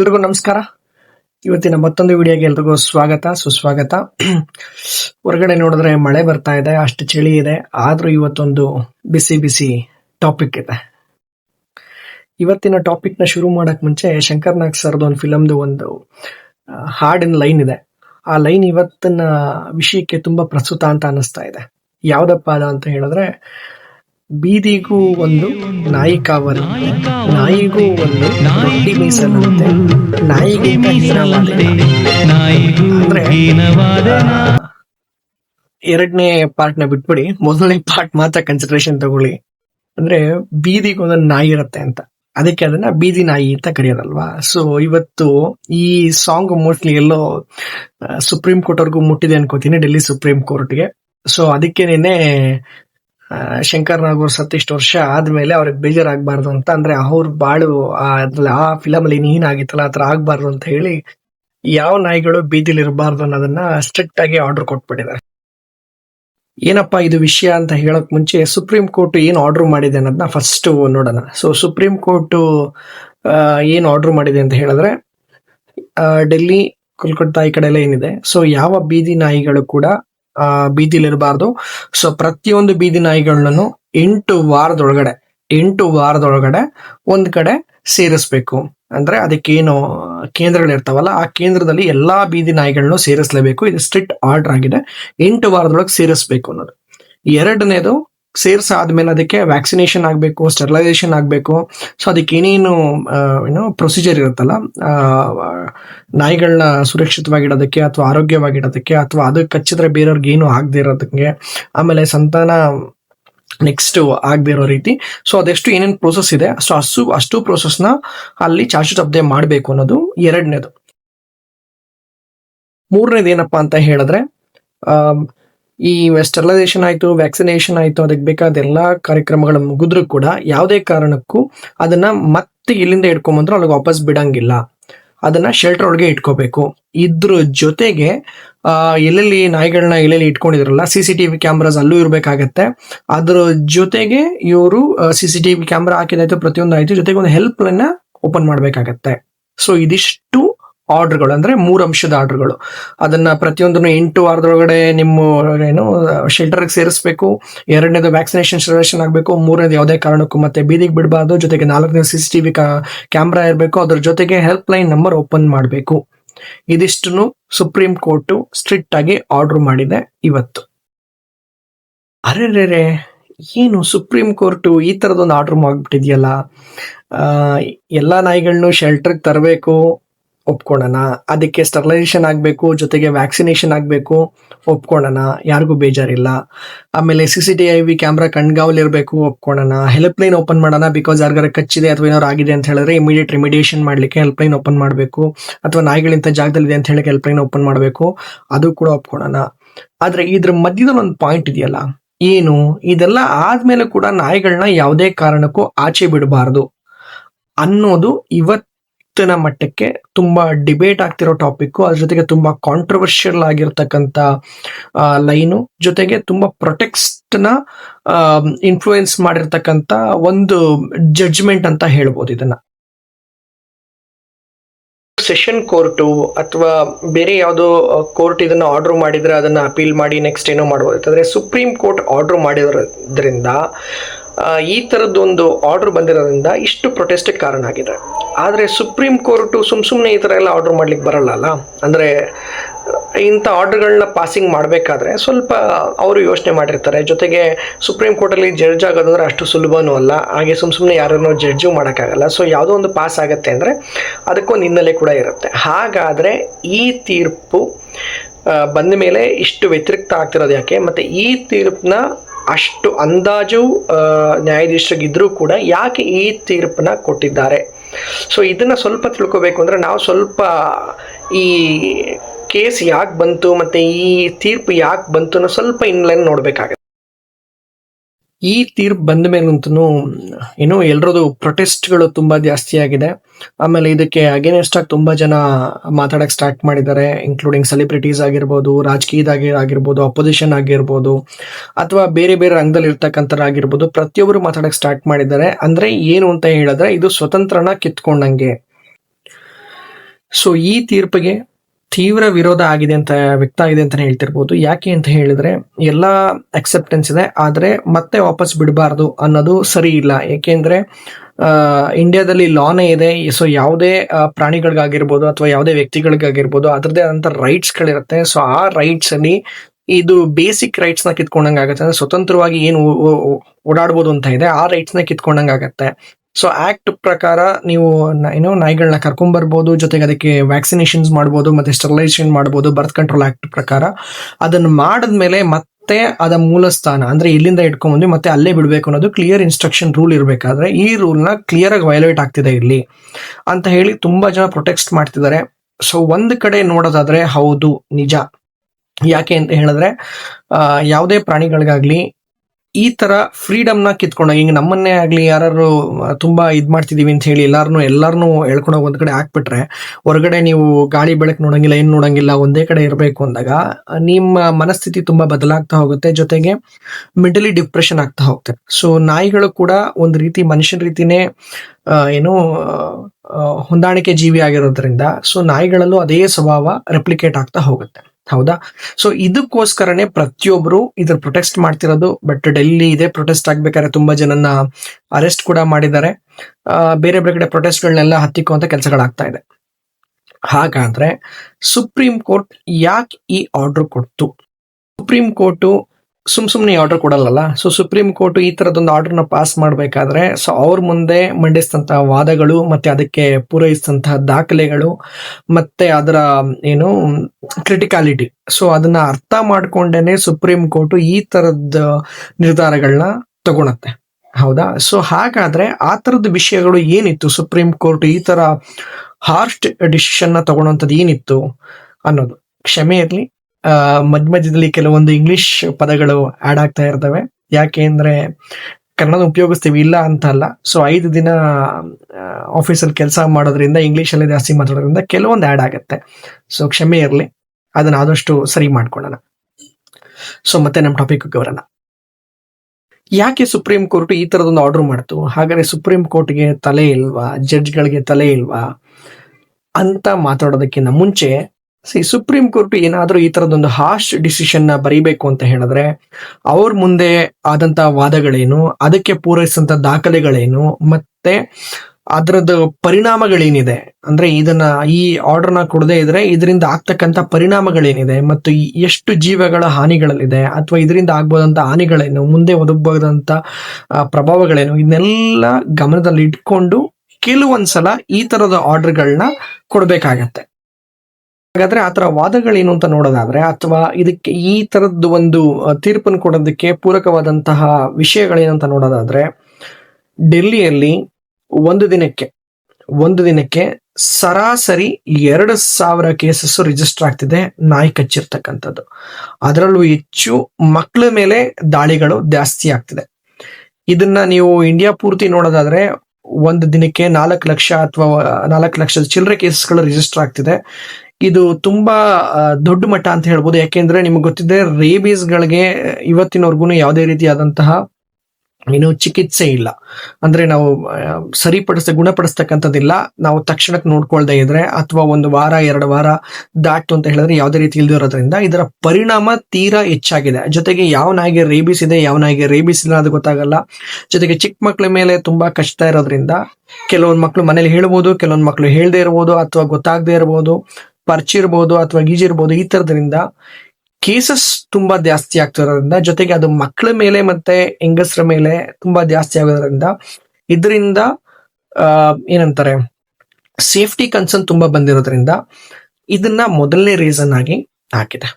ಎಲ್ರಿಗೂ ನಮಸ್ಕಾರ. ಇವತ್ತಿನ ಮತ್ತೊಂದು ವಿಡಿಯೋಗೆ ಎಲ್ರಿಗೂ ಸ್ವಾಗತ, ಸುಸ್ವಾಗತ. ಹೊರಗಡೆ ನೋಡಿದ್ರೆ ಮಳೆ ಬರ್ತಾ ಇದೆ, ಅಷ್ಟು ಚಳಿ ಇದೆ, ಆದ್ರೂ ಇವತ್ತೊಂದು ಬಿಸಿ ಬಿಸಿ ಟಾಪಿಕ್ ಇದೆ. ಇವತ್ತಿನ ಟಾಪಿಕ್ನ ಶುರು ಮಾಡೋಕ್ಕೆ ಮುಂಚೆ ಶಂಕರ್ ನಾಗ್ ಸರ್ದು ಒಂದು ಫಿಲಮ್ದು ಒಂದು ಹಾಡಿನ ಲೈನ್ ಇದೆ. ಆ ಲೈನ್ ಇವತ್ತಿನ ವಿಷಯಕ್ಕೆ ತುಂಬಾ ಪ್ರಸ್ತುತ ಅಂತ ಅನಿಸ್ತಾ ಇದೆ. ಯಾವುದಪ್ಪ ಅದ ಅಂತ ಹೇಳಿದ್ರೆ ಬೀದಿಗೂ ಒಂದು ನಾಯಿ ಕಾವಲಂತೆ ನಾಯಿಗೂ ಒಂದು ರೊಟ್ಟಿ ಮೀಸಲಂತೆ, ನಾಯಿಗೆ ಅಂದ್ರೆ, ಎರಡನೇ ಪಾರ್ಟ್ನ ಬಿಟ್ಬಿಡಿ, ಮೊದಲನೇ ಪಾರ್ಟ್ ಮಾತ್ರ ಕನ್ಸಿಡರೇಷನ್ ತಗೊಳ್ಳಿ. ಅಂದ್ರೆ, ಬೀದಿಗೆ ಒಂದೊಂದು ನಾಯಿ ಇರತ್ತೆ ಅಂತ. ಅದಕ್ಕೆ ಅದನ್ನ ಬೀದಿ ನಾಯಿ ಅಂತ ಕರೆಯೋದಲ್ವಾ? ಸೊ ಇವತ್ತು ಈ ಸಾಂಗ್ ಮೋಸ್ಟ್ಲಿ ಎಲ್ಲೋ ಸುಪ್ರೀಂ ಕೋರ್ಟ್ ಅವ್ರಿಗೂ ಮುಟ್ಟಿದೆ ಅನ್ಕೋತೀನಿ ಡೆಲ್ಲಿ ಸುಪ್ರೀಂ ಕೋರ್ಟ್ಗೆ ಸೊ ಅದಕ್ಕೆ ನಿನ್ನೆ ಶಂಕರ್ ನಾಗೂರ್ ಸತ್ತಿಷ್ಟು ವರ್ಷ ಆದ್ಮೇಲೆ ಅವ್ರಿಗೆ ಬೇಜಾರಾಗಬಾರ್ದು ಅಂತ ಅಂದ್ರೆ ಅವ್ರ ಬಾಳು, ಆ ಫಿಲಮ್ ಅಲ್ಲಿ ನೀನಾಗಿತ್ತಲ್ಲ ಆತರ ಆಗ್ಬಾರ್ದು ಅಂತ ಹೇಳಿ ಯಾವ ನಾಯಿಗಳು ಬೀದಿಲಿ ಇರಬಾರ್ದು ಅನ್ನೋದನ್ನ ಸ್ಟ್ರಿಕ್ಟ್ ಆಗಿ ಆರ್ಡರ್ ಕೊಟ್ಬಿಟ್ಟಿದ್ದಾರೆ. ಏನಪ್ಪಾ ಇದು ವಿಷಯ ಅಂತ ಹೇಳಕ್ ಮುಂಚೆ ಸುಪ್ರೀಂ ಕೋರ್ಟ್ ಏನ್ ಆರ್ಡರ್ ಮಾಡಿದೆ ಅನ್ನೋದನ್ನ ಫಸ್ಟ್ ನೋಡೋಣ. ಸೊ ಸುಪ್ರೀಂ ಕೋರ್ಟ್ ಏನ್ ಆರ್ಡರ್ ಮಾಡಿದೆ ಅಂತ ಹೇಳಿದ್ರೆ ಡೆಲ್ಲಿ, ಕೋಲ್ಕತ್ತಾ ಈ ಕಡೆ ಎಲ್ಲ ಏನಿದೆ. ಸೊ ಯಾವ ಬೀದಿ ನಾಯಿಗಳು ಕೂಡ ಬೀದಿಲಿರಬಾರ್ದು ಸೊ ಪ್ರತಿಯೊಂದು ಬೀದಿ ನಾಯಿಗಳನ್ನು ಎಂಟು ವಾರದೊಳಗಡೆ ಎಂಟು ವಾರದೊಳಗಡೆ ಒಂದ್ ಕಡೆ ಸೇರಿಸ್ಬೇಕು. ಅಂದ್ರೆ ಅದಕ್ಕೇನು ಕೇಂದ್ರಗಳಿರ್ತಾವಲ್ಲ, ಆ ಕೇಂದ್ರದಲ್ಲಿ ಎಲ್ಲಾ ಬೀದಿ ನಾಯಿಗಳನ್ನು ಸೇರಿಸಲೇಬೇಕು. ಇದು ಸ್ಟ್ರಿಕ್ಟ್ ಆರ್ಡರ್ ಆಗಿದೆ. ಎಂಟು ವಾರದೊಳಗೆ ಸೇರಿಸ್ಬೇಕು ಅನ್ನೋದು. ಎರಡನೇದು ಸೇರ್ಸಾದ್ಮೇಲೆ ಅದಕ್ಕೆ ವ್ಯಾಕ್ಸಿನೇಷನ್ ಆಗಬೇಕು, ಸ್ಟೆರಿಲೈಸೇಷನ್ ಆಗಬೇಕು. ಸೊ ಅದಕ್ಕೆ ಏನೇನು ಏನೋ ಪ್ರೊಸೀಜರ್ ಇರುತ್ತಲ್ಲ ನಾಯಿಗಳನ್ನ ಸುರಕ್ಷಿತವಾಗಿಡೋದಕ್ಕೆ ಅಥವಾ ಆರೋಗ್ಯವಾಗಿಡೋದಕ್ಕೆ ಅಥವಾ ಅದಕ್ಕೆ ಕಚ್ಚಿದ್ರೆ ಬೇರೆಯವ್ರಿಗೆ ಏನು ಆಗದೆ ಇರೋದಕ್ಕೆ, ಆಮೇಲೆ ಸಂತಾನ ನೆಕ್ಸ್ಟ್ ಆಗದೆ ಇರೋ ರೀತಿ. ಸೊ ಅದೆಷ್ಟು ಏನೇನು ಪ್ರೋಸೆಸ್ ಇದೆ ಸೊ ಅಷ್ಟು ಅಷ್ಟು ಪ್ರೋಸೆಸ್ನ ಅಲ್ಲಿ ಚಾಚು ತಪ್ಪದೆ ಮಾಡಬೇಕು ಅನ್ನೋದು ಎರಡನೇದು. ಮೂರನೇದು ಏನಪ್ಪಾ ಅಂತ ಹೇಳಿದ್ರೆ ಈ ಸ್ಟೆರಿಲೈಸೇಷನ್ ಆಯಿತು ವ್ಯಾಕ್ಸಿನೇಷನ್ ಆಯಿತು, ಅದಕ್ಕೆ ಬೇಕಾದ ಎಲ್ಲ ಕಾರ್ಯಕ್ರಮಗಳು ಮುಗಿದ್ರೂ ಕೂಡ ಯಾವುದೇ ಕಾರಣಕ್ಕೂ ಅದನ್ನ ಮತ್ತೆ ಇಲ್ಲಿಂದ ಇಟ್ಕೊಂಬಂದ್ರು ಅಲ್ಲಿಗೆ ವಾಪಸ್ ಬಿಡಂಗಿಲ್ಲ. ಅದನ್ನ ಶೆಲ್ಟರ್ ಒಳಗೆ ಇಟ್ಕೋಬೇಕು. ಇದ್ರ ಜೊತೆಗೆ ಎಲ್ಲೆಲ್ಲಿ ನಾಯಿಗಳನ್ನ ಎಲ್ಲೆಲ್ಲಿ ಇಟ್ಕೊಂಡಿದ್ರಲ್ಲ C C T V cameras ಅಲ್ಲೂ ಇರಬೇಕಾಗತ್ತೆ. ಅದ್ರ ಜೊತೆಗೆ ಇವರು C C T V camera ಹಾಕಿದಾಯ್ತು ಪ್ರತಿಯೊಂದು ಆಯ್ತು ಜೊತೆಗೆ ಒಂದು ಹೆಲ್ಪ್ ಲೈನ್ ಓಪನ್ ಮಾಡಬೇಕಾಗತ್ತೆ. ಸೊ ಇದಿಷ್ಟು ಆರ್ಡರ್ಗಳು ಅಂದ್ರೆ ಮೂರು ಅಂಶದ ಆರ್ಡರ್ಗಳು ಅದನ್ನ ಪ್ರತಿಯೊಂದನ್ನು ಎಂಟು ವಾರದೊಳಗಡೆ ನಿಮ್ಮ, ಏನು ಶೆಲ್ಟರ್ಗೆ ಸೇರಿಸಬೇಕು. ಎರಡನೇದು ವ್ಯಾಕ್ಸಿನೇಷನ್ ಸೆಲೆಕ್ಷನ್ ಆಗಬೇಕು. ಮೂರನೇದು ಯಾವುದೇ ಕಾರಣಕ್ಕೂ ಮತ್ತೆ ಬೀದಿಗೆ ಬಿಡಬಾರ್ದು. ಜೊತೆಗೆ ನಾಲ್ಕನೇ ಸಿ ಸಿ ಟಿವಿ ಕ್ಯಾಮ್ರಾ ಇರಬೇಕು. ಅದ್ರ ಜೊತೆಗೆ ಹೆಲ್ಪ್ ಲೈನ್ ನಂಬರ್ ಓಪನ್ ಮಾಡಬೇಕು. ಇದಿಷ್ಟನ್ನು ಸುಪ್ರೀಂ ಕೋರ್ಟ್ ಸ್ಟ್ರಿಕ್ಟ್ ಆಗಿ ಆರ್ಡರ್ ಮಾಡಿದೆ ಇವತ್ತು. ಅರೆರೆರೆ, ಏನು ಸುಪ್ರೀಂ ಕೋರ್ಟ್ ಈ ತರದೊಂದು ಆರ್ಡರ್ ಮಾಡ್ಬಿಟ್ಟಿದ್ಯಲ್ಲ? ಎಲ್ಲಾ ನಾಯಿಗಳನ್ನು ಶೆಲ್ಟರ್ಗೆ ತರಬೇಕು. ಒಪ್ಕೊಳ್ಳೋಣ. ಅದಕ್ಕೆ ಸ್ಟರ್ಲೈಸೇಷನ್ ಆಗಬೇಕು, ಜೊತೆಗೆ ವ್ಯಾಕ್ಸಿನೇಷನ್ ಆಗಬೇಕು, ಒಪ್ಕೊಳ್ಳೋಣ. ಯಾರಿಗೂ ಬೇಜಾರಿಲ್ಲ. ಆಮೇಲೆ C C T I V camera ಕಣ್ಗಾವಲಿರಬೇಕು, ಒಪ್ಕೊಳ್ಳೋಣ. ಹೆಲ್ಪ್ ಲೈನ್ ಓಪನ್ ಮಾಡೋಣ ಬಿಕಾಸ್ ಯಾರಿಗಾರ ಕಚ್ಚಿದೆ ಅಥವಾ ಏನಾದ್ರು ಆಗಿದೆ ಅಂತ ಹೇಳಿದ್ರೆ ಇಮಿಡಿಯೇಟ್ ರಿಮಿಡಿಯೇಷನ್ ಮಾಡಲಿಕ್ಕೆ ಹೆಲ್ಪ್ ಲೈನ್ ಓಪನ್ ಮಾಡಬೇಕು. ಅಥವಾ ನಾಯಿಗಳಿಂತ ಜಾಗದಲ್ಲಿದೆ ಅಂತ ಹೇಳಿ ಹೆಲ್ಪ್ ಲೈನ್ ಓಪನ್ ಮಾಡಬೇಕು. ಅದು ಕೂಡ ಒಪ್ಕೊಳ್ಳೋಣ. ಆದರೆ ಇದ್ರ ಮಧ್ಯದಲ್ಲಿ ಒಂದು ಪಾಯಿಂಟ್ ಇದೆಯಲ್ಲ. ಏನು? ಇದೆಲ್ಲ ಆದ್ಮೇಲೆ ಕೂಡ ನಾಯಿಗಳನ್ನ ಯಾವುದೇ ಕಾರಣಕ್ಕೂ ಆಚೆ ಬಿಡಬಾರದು ಅನ್ನೋದು ಇವತ್ತಿನ ಮಟ್ಟಕ್ಕೆ ತುಂಬಾ ಡಿಬೇಟ್ ಆಗ್ತಿರೋ ಟಾಪಿಕ್ ಅದ್ರ ಜೊತೆಗೆ ತುಂಬಾ ಕಾಂಟ್ರವರ್ಷಿಯಲ್ ಆಗಿರ್ತಕ್ಕಂಥ ಲೈನು ಜೊತೆಗೆ ತುಂಬಾ ಪ್ರೊಟೆಕ್ಸ್ಟ್ನ ಇನ್ಫ್ಲೂಯೆನ್ಸ್ ಮಾಡಿರ್ತಕ್ಕಂಥ ಒಂದು ಜಡ್ಜ್ಮೆಂಟ್ ಅಂತ ಹೇಳ್ಬೋದು ಇದನ್ನ. ಸೆಷನ್ ಕೋರ್ಟು ಅಥವಾ ಬೇರೆ ಯಾವುದೋ ಕೋರ್ಟ್ ಇದನ್ನ ಆರ್ಡರ್ ಮಾಡಿದ್ರೆ ಅದನ್ನ ಅಪೀಲ್ ಮಾಡಿ ನೆಕ್ಸ್ಟ್ ಏನೋ ಮಾಡ್ಬೋದು. ಅಂದರೆ ಸುಪ್ರೀಂ ಕೋರ್ಟ್ ಆರ್ಡರ್ ಮಾಡಿರೋದ್ರಿಂದ ಈ ಥರದ್ದೊಂದು ಆರ್ಡರ್ ಬಂದಿರೋದ್ರಿಂದ ಇಷ್ಟು ಪ್ರೊಟೆಸ್ಟಿಗೆ ಕಾರಣ ಆಗಿದೆ. ಆದರೆ ಸುಪ್ರೀಂ ಕೋರ್ಟು ಸುಮ್ಮ ಸುಮ್ಮನೆ ಈ ಥರ ಎಲ್ಲ ಆರ್ಡರ್ ಮಾಡ್ಲಿಕ್ಕೆ ಬರಲ್ಲ ಅಲ್ಲ ಅಂದರೆ, ಇಂಥ ಆರ್ಡ್ರ್ಗಳನ್ನ ಪಾಸಿಂಗ್ ಮಾಡಬೇಕಾದ್ರೆ ಸ್ವಲ್ಪ ಅವರು ಯೋಚನೆ ಮಾಡಿರ್ತಾರೆ. ಜೊತೆಗೆ ಸುಪ್ರೀಂ ಕೋರ್ಟಲ್ಲಿ ಜಡ್ಜ್ ಆಗೋದಂದ್ರೆ ಅಷ್ಟು ಸುಲಭನೂ ಅಲ್ಲ. ಹಾಗೆ ಸುಮ್ಮ ಸುಮ್ಮನೆ ಯಾರನ್ನೂ ಜಡ್ಜು ಮಾಡೋಕ್ಕಾಗಲ್ಲ. ಸೊ ಯಾವುದೋ ಒಂದು ಪಾಸ್ ಆಗುತ್ತೆ ಅಂದರೆ ಅದಕ್ಕೊಂದು ಹಿನ್ನೆಲೆ ಕೂಡ ಇರುತ್ತೆ. ಹಾಗಾದರೆ ಈ ತೀರ್ಪು ಬಂದ ಮೇಲೆ ಇಷ್ಟು ವ್ಯತಿರಿಕ್ತ ಆಗ್ತಿರೋದು ಯಾಕೆ? ಮತ್ತು ಈ ತೀರ್ಪನ್ನ ಅಷ್ಟು ಅಂದಾಜು ನ್ಯಾಯಾಧೀಶರಿಗಿದ್ರೂ ಕೂಡ ಯಾಕೆ ಈ ತೀರ್ಪನ್ನ ಕೊಟ್ಟಿದ್ದಾರೆ? ಸೊ ಇದನ್ನು ಸ್ವಲ್ಪ ತಿಳ್ಕೊಬೇಕು ಅಂದರೆ ನಾವು ಸ್ವಲ್ಪ ಈ ಕೇಸ್ ಯಾಕೆ ಬಂತು ಮತ್ತು ಈ ತೀರ್ಪು ಯಾಕೆ ಬಂತು ಸ್ವಲ್ಪ ಇನ್ಲೈನ್ ನೋಡ್ಬೇಕಾಗತ್ತೆ. ಈ ತೀರ್ಪು ಬಂದ ಮೇಲಂತೂ ಏನು ಎಲ್ರದು ಪ್ರೊಟೆಸ್ಟ್ಗಳು ತುಂಬಾ ಜಾಸ್ತಿ ಆಗಿದೆ. ಆಮೇಲೆ ಇದಕ್ಕೆ ಅಗೇನೆಸ್ಟ್ ಆಗಿ ತುಂಬಾ ಜನ ಮಾತಾಡಕ್ಕೆ ಸ್ಟಾರ್ಟ್ ಮಾಡಿದ್ದಾರೆ ಇನ್ಕ್ಲೂಡಿಂಗ್ ಸೆಲೆಬ್ರಿಟೀಸ್ ಆಗಿರ್ಬೋದು, ರಾಜಕೀಯದಾಗಿ ಆಗಿರ್ಬೋದು ಅಪೋಸಿಷನ್ ಆಗಿರ್ಬೋದು, ಅಥವಾ ಬೇರೆ ಬೇರೆ ರಂಗದಲ್ಲಿ ಇರ್ತಕ್ಕಂಥರಾಗಿರ್ಬೋದು ಪ್ರತಿಯೊಬ್ಬರು ಮಾತಾಡಕ್ಕೆ ಸ್ಟಾರ್ಟ್ ಮಾಡಿದ್ದಾರೆ. ಅಂದ್ರೆ ಏನು ಅಂತ ಹೇಳಿದ್ರೆ ಇದು ಸ್ವತಂತ್ರನ ಕಿತ್ಕೊಂಡಂಗೆ. ಸೊ ಈ ತೀರ್ಪಿಗೆ ತೀವ್ರ ವಿರೋಧ ಆಗಿದೆ ಅಂತ ವ್ಯಕ್ತ ಆಗಿದೆ ಅಂತ ಹೇಳ್ತಿರ್ಬೋದು. ಯಾಕೆ ಅಂತ ಹೇಳಿದ್ರೆ, ಎಲ್ಲ ಅಕ್ಸೆಪ್ಟೆನ್ಸ್ ಇದೆ, ಆದರೆ ಮತ್ತೆ ವಾಪಸ್ ಬಿಡಬಾರ್ದು ಅನ್ನೋದು ಸರಿ ಇಲ್ಲ. ಯಾಕೆಂದ್ರೆ ಇಂಡಿಯಾದಲ್ಲಿ ಲಾನೇ ಇದೆ. ಸೊ ಯಾವುದೇ ಪ್ರಾಣಿಗಳಿಗಾಗಿರ್ಬೋದು ಅಥವಾ ಯಾವುದೇ ವ್ಯಕ್ತಿಗಳಿಗಾಗಿರ್ಬೋದು ಅದರದೇ ಆದಂಥ ರೈಟ್ಸ್ಗಳಿರುತ್ತೆ ಸೊ ಆ ರೈಟ್ಸ್ ಅಲ್ಲಿ ಇದು ಬೇಸಿಕ್ ರೈಟ್ಸ್ನ ಕಿತ್ಕೊಂಡಂಗ್ ಆಗುತ್ತೆ ಅಂದ್ರೆ ಸ್ವತಂತ್ರವಾಗಿ ಏನು ಓಡಾಡ್ಬೋದು ಅಂತ ಇದೆ, ಆ ರೈಟ್ಸ್ನ ಕಿತ್ಕೊಂಡಂಗ್ ಆಗತ್ತೆ ಸೊ ಆಕ್ಟ್ ಪ್ರಕಾರ ನೀವು ಏನೋ ನಾಯಿಗಳನ್ನ ಕರ್ಕೊಂಡ್ ಬರ್ಬೋದು, ಜೊತೆಗೆ ಅದಕ್ಕೆ ವ್ಯಾಕ್ಸಿನೇಷನ್ಸ್ ಮಾಡ್ಬೋದು, ಮತ್ತೆ ಸ್ಟೆರಿಲೈಸೇಷನ್ ಮಾಡ್ಬೋದು ಬರ್ತ್ ಕಂಟ್ರೋಲ್ ಆಕ್ಟ್ ಪ್ರಕಾರ. ಅದನ್ನ ಮಾಡಿದ್ಮೇಲೆ ಮತ್ತೆ ಅದ ಮೂಲ ಸ್ಥಾನ ಅಂದ್ರೆ ಇಲ್ಲಿಂದ ಇಟ್ಕೊಂಡ್ಬಂದು ಮತ್ತೆ ಅಲ್ಲೇ ಬಿಡಬೇಕು ಅನ್ನೋದು ಕ್ಲಿಯರ್ ಇನ್ಸ್ಟ್ರಕ್ಷನ್ ರೂಲ್ ಇರಬೇಕಾದ್ರೆ, ಈ ರೂಲ್ನ ಕ್ಲಿಯರ್ ಆಗಿ ವಯೋಲೇಟ್ ಆಗ್ತಿದೆ ಇಲ್ಲಿ. ಅಂತ ಹೇಳಿ ತುಂಬಾ ಜನ ಪ್ರೊಟೆಕ್ಟ್ ಮಾಡ್ತಿದ್ದಾರೆ. ಸೊ ಒಂದು ಕಡೆ ನೋಡೋದಾದ್ರೆ ಹೌದು, ನಿಜ. ಯಾಕೆ ಅಂತ ಹೇಳಿದ್ರೆ ಯಾವುದೇ ಪ್ರಾಣಿಗಳಿಗಾಗ್ಲಿ ಈ ತರ ಫ್ರೀಡಮ್ನ ನ ಕಿತ್ಕೊಂಡಾಗ, ಹಿಂಗ ನಮ್ಮನ್ನೇ ಆಗ್ಲಿ ಯಾರು ತುಂಬಾ ಇದ್ ಮಾಡ್ತಿದೀವಿ ಅಂತ ಹೇಳಿ ಎಲ್ಲಾರನು ಎಲ್ಲಾರನು ಎಳ್ಕೊಂಡೋಗಿ ಒಂದ್ ಕಡೆ ಹಾಕ್ಬಿಟ್ರೆ, ಹೊರಗಡೆ ನೀವು ಗಾಳಿ ಬೆಳಕು ನೋಡಂಗಿಲ್ಲ, ಏನ್ ನೋಡಂಗಿಲ್ಲ, ಒಂದೇ ಕಡೆ ಇರಬೇಕು ಅಂದಾಗ ನಿಮ್ಮ ಮನಸ್ಥಿತಿ ತುಂಬಾ ಬದಲಾಗ್ತಾ ಹೋಗುತ್ತೆ, ಜೊತೆಗೆ ಮೆಂಟಲಿ ಡಿಪ್ರೆಷನ್ ಆಗ್ತಾ ಹೋಗುತ್ತೆ. ಸೊ ನಾಯಿಗಳು ಕೂಡ ಒಂದು ರೀತಿ ಮನುಷ್ಯನ ರೀತಿನೇ ಏನು ಹೊಂದಾಣಿಕೆ ಜೀವಿ ಆಗಿರೋದ್ರಿಂದ ಸೊ ನಾಯಿಗಳಲ್ಲೂ ಅದೇ ಸ್ವಭಾವ ರೆಪ್ಲಿಕೇಟ್ ಆಗ್ತಾ ಹೋಗುತ್ತೆ. ಹೌದಾ? ಸೊ ಇದಕ್ಕೋಸ್ಕರನೇ ಪ್ರತಿಯೊಬ್ರು ಇದ್ರ ಪ್ರೊಟೆಸ್ಟ್ ಮಾಡ್ತಿರೋದು ಬಟ್ ಡೆಲ್ಲಿ ಇದೆ ಪ್ರೊಟೆಸ್ಟ್ ಆಗ್ಬೇಕಾದ್ರೆ ತುಂಬಾ ಜನನ್ನ ಅರೆಸ್ಟ್ ಕೂಡ ಮಾಡಿದ್ದಾರೆ. ಬೇರೆ ಬೇರೆ ಕಡೆ ಪ್ರೊಟೆಸ್ಟ್ಗಳನ್ನೆಲ್ಲ ಹತ್ತಿಕ್ಕುವಂತ ಕೆಲಸಗಳಾಗ್ತಾ ಇದೆ. ಹಾಗಾದ್ರೆ ಸುಪ್ರೀಂ ಕೋರ್ಟ್ ಯಾಕೆ ಈ ಆರ್ಡರ್ ಕೊಡ್ತು? ಸುಪ್ರೀಂ ಕೋರ್ಟು ಸುಮ್ ಸುಮ್ನೆ ಆರ್ಡರ್ ಕೊಡಲ್ಲ ಸೊ ಸುಪ್ರೀಂ ಕೋರ್ಟ್ ಈ ತರದೊಂದು ಆರ್ಡರ್ನ ಪಾಸ್ ಮಾಡಬೇಕಾದ್ರೆ ಸೊ ಅವ್ರ ಮುಂದೆ ಮಂಡಿಸಿದಂತಹ ವಾದಗಳು, ಮತ್ತೆ ಅದಕ್ಕೆ ಪೂರೈಸಿದಂತಹ ದಾಖಲೆಗಳು, ಮತ್ತೆ ಅದರ, ಏನು ಕ್ರಿಟಿಕಾಲಿಟಿ ಸೊ ಅದನ್ನ ಅರ್ಥ ಮಾಡ್ಕೊಂಡೇನೆ ಸುಪ್ರೀಂ ಕೋರ್ಟ್ ಈ ತರದ ನಿರ್ಧಾರಗಳನ್ನ ತಗೊಳತ್ತೆ. ಹೌದಾ? ಸೊ ಹಾಗಾದ್ರೆ ಆ ತರದ ವಿಷಯಗಳು ಏನಿತ್ತು? ಸುಪ್ರೀಂ ಕೋರ್ಟ್ ಈ ತರ ಹಾರ್ಸ್ಟ್ ಡಿಸಿಷನ್ನ ತಗೊಳ್ಳೋಂಥದ್ದು ಏನಿತ್ತು ಅನ್ನೋದು. ಕ್ಷಮೆ ಇರ್ಲಿ ಮಧ್ಯ ಮಧ್ಯದಲ್ಲಿ ಕೆಲವೊಂದು ಇಂಗ್ಲಿಷ್ ಪದಗಳು ಆಡ್ ಆಗ್ತಾ ಇರ್ತವೆ. ಯಾಕೆ ಅಂದ್ರೆ ಕನ್ನಡ ಉಪಯೋಗಿಸ್ತೀವಿ, ಇಲ್ಲ ಅಂತ ಅಲ್ಲ. ಸೊ ಐದು ದಿನ ಆಫೀಸಲ್ಲಿ ಕೆಲಸ ಮಾಡೋದ್ರಿಂದ ಇಂಗ್ಲಿಷ್ ಅಲ್ಲಿ ಜಾಸ್ತಿ ಮಾತಾಡೋದ್ರಿಂದ ಕೆಲವೊಂದು ಆಡ್ ಆಗುತ್ತೆ. ಸೊ ಕ್ಷಮೆ ಇರಲಿ. ಅದನ್ನ ಆದಷ್ಟು ಸರಿ ಮಾಡ್ಕೊಳ್ಳೋಣ. ಸೊ ಮತ್ತೆ ನಮ್ಮ ಟಾಪಿಕ್ ಬರೋಣ. ಯಾಕೆ ಸುಪ್ರೀಂ ಕೋರ್ಟ್ ಈ ತರದೊಂದು ಆರ್ಡರ್ ಮಾಡ್ತು? ಹಾಗಾದ್ರೆ ಸುಪ್ರೀಂ ಕೋರ್ಟ್ಗೆ ತಲೆ ಇಲ್ವಾ? ಜಡ್ಜ್ಗಳಿಗೆ ತಲೆ ಇಲ್ವಾ? ಅಂತ ಮಾತಾಡೋದಕ್ಕಿಂತ ಮುಂಚೆ ಸಿ ಸುಪ್ರೀಂ ಕೋರ್ಟ್ ಏನಾದ್ರೂ ಈ ತರದೊಂದು ಹಾರ್ಶ್ ಡಿಸಿಷನ್ನ ಬರೀಬೇಕು ಅಂತ ಹೇಳಿದ್ರೆ, ಅವ್ರ ಮುಂದೆ ಆದಂತ ವಾದಗಳೇನು, ಅದಕ್ಕೆ ಪೂರೈಸಿದಂತ ದಾಖಲೆಗಳೇನು, ಮತ್ತೆ ಅದರದ್ದು ಪರಿಣಾಮಗಳೇನಿದೆ? ಅಂದ್ರೆ ಇದನ್ನ ಈ ಆರ್ಡರ್ನ ಕೊಡದೇ ಇದ್ರೆ ಇದರಿಂದ ಆಗ್ತಕ್ಕಂತ ಪರಿಣಾಮಗಳೇನಿದೆ? ಮತ್ತು ಎಷ್ಟು ಜೀವಗಳ ಹಾನಿಗಳಲ್ಲಿದೆ? ಅಥವಾ ಇದರಿಂದ ಆಗ್ಬೋದಂತ ಹಾನಿಗಳೇನು? ಮುಂದೆ ಒದಗಬಹುದಂತ ಪ್ರಭಾವಗಳೇನು? ಇದನ್ನೆಲ್ಲ ಗಮನದಲ್ಲಿ ಇಟ್ಕೊಂಡು ಕೆಲವೊಂದ್ಸಲ ಈ ತರದ ಆರ್ಡರ್ಗಳನ್ನ ಕೊಡ್ಬೇಕಾಗತ್ತೆ. ಹಾಗಾದ್ರೆ ಆತರ ವಾದಗಳೇನು ಅಂತ ನೋಡೋದಾದ್ರೆ ಅಥವಾ ಇದಕ್ಕೆ ಈ ತರದ್ದು ಒಂದು ತೀರ್ಪನ್ನು ಕೊಡೋದಕ್ಕೆ ಪೂರಕವಾದಂತಹ ವಿಷಯಗಳೇನು ಅಂತ ನೋಡೋದಾದ್ರೆ ಡೆಲ್ಲಿಯಲ್ಲಿ ಒಂದು ದಿನಕ್ಕೆ ಒಂದು ದಿನಕ್ಕೆ ಸರಾಸರಿ ಎರಡು ಸಾವಿರ ಕೇಸಸ್ ರಿಜಿಸ್ಟರ್ ಆಗ್ತಿದೆ ನಾಯಿ ಕಚ್ಚಿರ್ತಕ್ಕಂಥದ್ದು. ಅದರಲ್ಲೂ ಹೆಚ್ಚು ಮಕ್ಕಳ ಮೇಲೆ ದಾಳಿಗಳು ಜಾಸ್ತಿ ಆಗ್ತಿದೆ. ಇದನ್ನ ನೀವು ಇಂಡಿಯಾ ಪೂರ್ತಿ ನೋಡೋದಾದ್ರೆ ಒಂದು ದಿನಕ್ಕೆ ನಾಲ್ಕು ಲಕ್ಷ ಅಥವಾ ನಾಲ್ಕು ಲಕ್ಷದ ಚಿಲ್ಲರೆ ಕೇಸಸ್ಗಳು ರಿಜಿಸ್ಟರ್ ಆಗ್ತಿದೆ. ಇದು ತುಂಬಾ ದೊಡ್ಡ ಮಟ್ಟ ಅಂತ ಹೇಳ್ಬೋದು. ಯಾಕೆಂದ್ರೆ ನಿಮ್ಗೆ ಗೊತ್ತಿದೆ ರೇಬೀಸ್ಗಳಿಗೆ ಇವತ್ತಿನವರೆಗೂ ಯಾವುದೇ ರೀತಿಯಾದಂತಹ ಏನು ಚಿಕಿತ್ಸೆ ಇಲ್ಲ. ಅಂದ್ರೆ ನಾವು ಸರಿಪಡಿಸ, ಗುಣಪಡಿಸ್ತಕ್ಕಂಥದ್ದಿಲ್ಲ. ನಾವು ತಕ್ಷಣಕ್ಕೆ ನೋಡ್ಕೊಳ್ದೇ ಇದ್ರೆ, ಅಥವಾ ಒಂದು ವಾರ, ಎರಡು ವಾರ ದಾಟು ಅಂತ ಹೇಳಿದ್ರೆ ಯಾವುದೇ ರೀತಿ ಇಲ್ದಿರೋದ್ರಿಂದ ಇದರ ಪರಿಣಾಮ ತೀರಾ ಹೆಚ್ಚಾಗಿದೆ. ಜೊತೆಗೆ ಯಾವ ನಾಯಿಗೆ ರೇಬಿಸ್ ಇದೆ, ಯಾವ ನಾಯಿಗೆ ರೇಬಿಸ್ ಇಲ್ಲ ಅದು ಗೊತ್ತಾಗಲ್ಲ. ಜೊತೆಗೆ ಚಿಕ್ಕ ಮಕ್ಕಳ ಮೇಲೆ ತುಂಬಾ ಕಷ್ಟ ಇರೋದ್ರಿಂದ ಕೆಲವೊಂದು ಮಕ್ಕಳು ಮನೇಲಿ ಹೇಳ್ಬೋದು ಕೆಲವೊಂದು ಮಕ್ಕಳು ಹೇಳದೇ ಇರ್ಬೋದು ಅಥವಾ ಗೊತ್ತಾಗದೇ ಇರ್ಬೋದು. ಪರ್ಚಿರ್ಬೋದು ಅಥವಾ ಗೀಜಿರ್ಬೋದು ಈ ತರದ್ರಿಂದ ಕೇಸಸ್ ತುಂಬಾ ಜಾಸ್ತಿ ಆಗ್ತಿರೋದ್ರಿಂದ, ಜೊತೆಗೆ ಅದು ಮಕ್ಕಳ ಮೇಲೆ ಮತ್ತೆ ಹೆಂಗಸರ ಮೇಲೆ ತುಂಬಾ ಜಾಸ್ತಿ ಆಗೋದ್ರಿಂದ ಇದರಿಂದ ಏನಂತಾರೆ ಸೇಫ್ಟಿ ಕನ್ಸರ್ನ್ ತುಂಬಾ ಬಂದಿರೋದ್ರಿಂದ ಇದನ್ನ ಮೊದಲನೇ ರೀಸನ್ ಆಗಿ ಹಾಕಿದೆ.